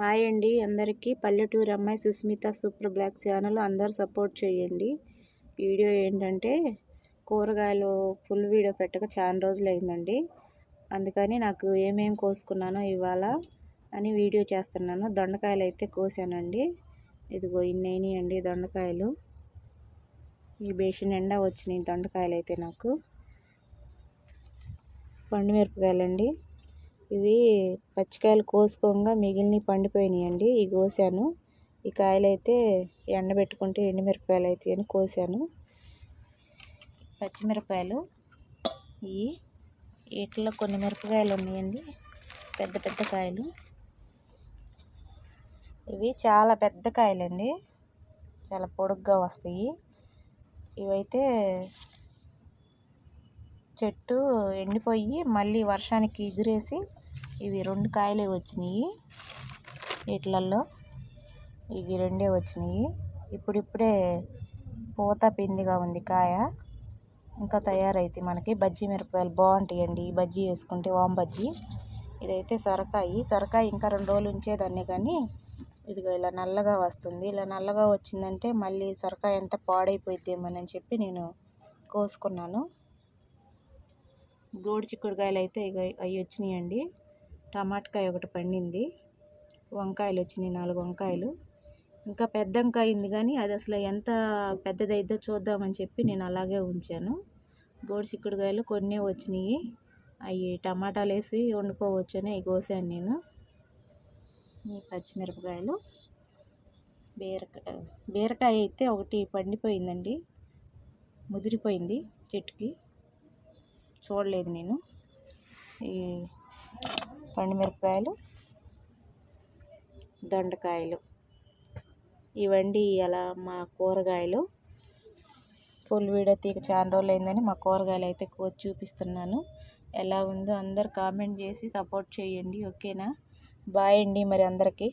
Hi అండి. అందరికీ పల్లెటూరు అమ్మాయి సుస్మిత సూపర్ బ్లాక్ ఛానల్ అందరు సపోర్ట్ చేయండి. వీడియో ఏంటంటే కూరగాయలు ఫుల్ వీడియో పెట్టక చాలా రోజులు అయిందండి. అందుకని నాకు ఏమేమి కోసుకున్నానో ఇవాళ అని వీడియో చేస్తున్నాను. దొండకాయలు అయితే కోసానండి. ఇదిగో ఇన్ని అండి దొండకాయలు. ఈ బేషన్ ఎండా వచ్చినాయి దొండకాయలు అయితే నాకు. పండు మిరపకాయలండి. ఇవి పచ్చికాయలు కోసుకోగా మిగిలినవి పండిపోయినాయండి. ఇవి కోసాను. ఈ కాయలు అయితే ఎండబెట్టుకుంటే ఎండుమిరపకాయలు అయితే అని కోసాను. పచ్చిమిరపకాయలు. ఈ వీటిలో కొన్ని మిరపకాయలు ఉన్నాయండి. పెద్ద పెద్ద కాయలు. ఇవి చాలా పెద్ద కాయలండి. చాలా పొడుగ్గా వస్తాయి. ఇవైతే చెట్టు ఎండిపోయి మళ్ళీ వర్షానికి ఎగురేసి ఇవి రెండు కాయలే వచ్చినాయి వీటిలల్లో. ఇవి రెండే వచ్చినాయి. ఇప్పుడిప్పుడే పూత పిందిగా ఉంది కాయ. ఇంకా తయారైతే మనకి బజ్జీ మిరపకాయలు బాగుంటాయండి. ఈ బజ్జీ వేసుకుంటే వామ్ బజ్జీ. ఇదైతే సొరకాయ. సొరకాయ ఇంకా రెండు రోజులు ఉంచేదాన్ని కానీ ఇదిగో ఇలా నల్లగా వస్తుంది. ఇలా నల్లగా వచ్చిందంటే మళ్ళీ సొరకాయ ఎంత పాడైపోయిద్దేమోనని చెప్పి నేను కోసుకున్నాను. గోడు చిక్కుడుకాయలు అయితే ఇక అవి వచ్చినాయండి. టమాటకాయ ఒకటి పండింది. వంకాయలు వచ్చినాయి నాలుగు వంకాయలు. ఇంకా పెద్ద వంకాయ ఉంది కానీ అది అసలు ఎంత పెద్దదైద్దో చూద్దామని చెప్పి నేను అలాగే ఉంచాను. గోడిచిక్కుడుకాయలు కొన్ని వచ్చినాయి. అవి టమాటాలు వేసి వండుకోవచ్చని అవి కోసాను నేను. ఈ పచ్చిమిరపకాయలు బీరకాయ బీరకాయ అయితే ఒకటి పండిపోయిందండి. ముదిరిపోయింది చెట్టుకి. చూడలేదు నేను. ఈ పండుమిరపకాయలు దొండకాయలు. ఇవండి అలా మా కూరగాయలు. ఫుల్ వీడియో తీగ చాలా రోజులు అయిందని మా కూరగాయలు అయితే కోసి చూపిస్తున్నాను. ఎలా ఉందో అందరు కామెంట్ చేసి సపోర్ట్ చేయండి ఓకేనా? బాయ్ అండి మరి అందరికీ.